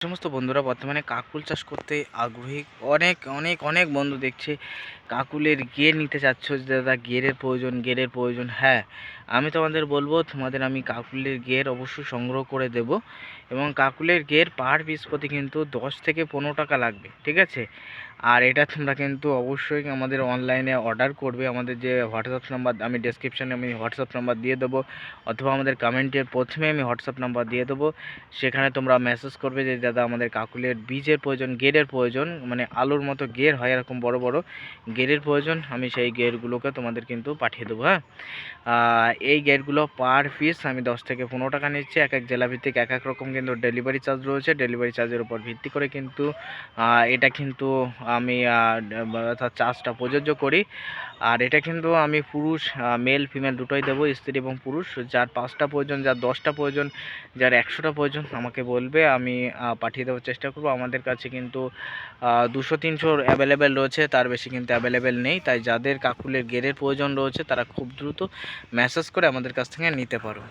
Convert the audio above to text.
সমস্ত বন্ধুরা বর্তমানে কাকুল চাষ করতে আগ্রহী। অনেক অনেক অনেক বন্ধু দেখছে। কাকুলের গের নিতে চাচ্ছ যে, দাদা, গেরের প্রয়োজন গেরের প্রয়োজন। হ্যাঁ আমি তোমাদের বলব, তোমাদের আমি কাকুলের গের অবশ্যই সংগ্রহ করে দেব। এবং কাকুলের গের পার পিস প্রতি কিন্তু দশ থেকে পনেরো টাকা লাগবে, ঠিক আছে? আর এটা তোমরা কিন্তু অবশ্যই আমাদের অনলাইনে অর্ডার করবে। আমাদের যে হোয়াটসঅ্যাপ নাম্বার আমি ডেসক্রিপশানে আমি হোয়াটসঅ্যাপ নাম্বার দিয়ে দেবো। অথবা আমাদের কমেন্টের প্রথমে আমি হোয়াটসঅ্যাপ নাম্বার দিয়ে দেবো। সেখানে তোমরা মেসেজ করবে যে, দাদা, আমাদের কাকুলের বীজের প্রয়োজন, গেরের প্রয়োজন। মানে আলুর মতো গের হয়, এরকম বড় বড় গেরের প্রয়োজন। আমি সেই গেরগুলোকে তোমাদের কিন্তু পাঠিয়ে দেবো হ্যাঁ? এই গেরগুলো পার পিস আমি দশ থেকে পনেরো টাকা নিচ্ছি। এক এক জেলা ভিত্তিক এক এক রকম কিন্তু ডেলিভারি চার্জ রয়েছে। ডেলিভারি চার্জের উপর ভিত্তি করে কিন্তু এটা কিন্তু আমি অর্থাৎ চার্জটা প্রযোজ্য করি। আর এটা কিন্তু আমি পুরুষ মেল ফিমেল দুটোই দেবো, স্ত্রী এবং পুরুষ। যার পাঁচটা প্রয়োজন, যার দশটা প্রয়োজন, যার একশোটা প্রয়োজন আমাকে বলবে, আমি পাঠিয়ে দেওয়ার চেষ্টা করব। আমাদের কাছে কিন্তু দুশো তিনশোর অ্যাভেলেবেল রয়েছে, তার বেশি কিন্তু অ্যাভেলেবেল নেই। তাই যাদের কাকুলের গেরের প্রয়োজন রয়েছে, তারা খুব দ্রুত মেসেজ করে আমাদের কাছ থেকে নিতে পারো।